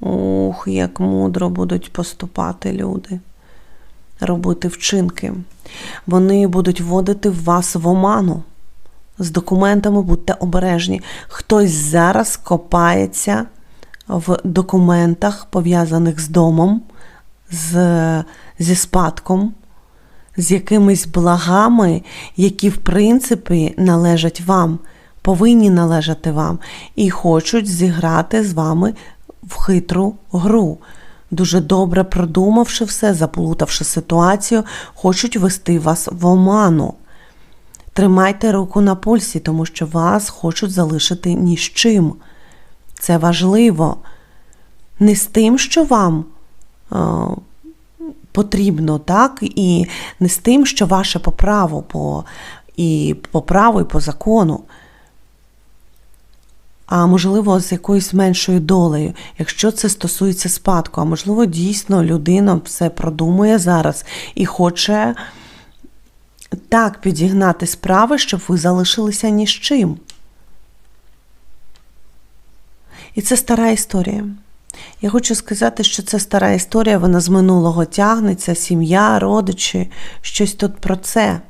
Ух, як мудро будуть поступати люди, робити вчинки. Вони будуть вводити вас в оману. З документами будьте обережні. Хтось зараз копається в документах, пов'язаних з домом, з, зі спадком, з якимись благами, які, в принципі, належать вам, повинні належати вам, і хочуть зіграти з вами в хитру гру. Дуже добре продумавши все, заплутавши ситуацію, хочуть вести вас в оману. Тримайте руку на пульсі, тому що вас хочуть залишити ні з чим. Це важливо. Не з тим, що вам е, потрібно, так, і не з тим, що ваше по праву, по, і по праву, і по закону. А можливо, з якоюсь меншою долею, якщо це стосується спадку, а можливо, дійсно людина все продумує зараз і хоче так підігнати справи, щоб ви залишилися ні з чим. І це стара історія. Я хочу сказати, що це стара історія, вона з минулого тягнеться, сім'я, родичі, щось тут про це.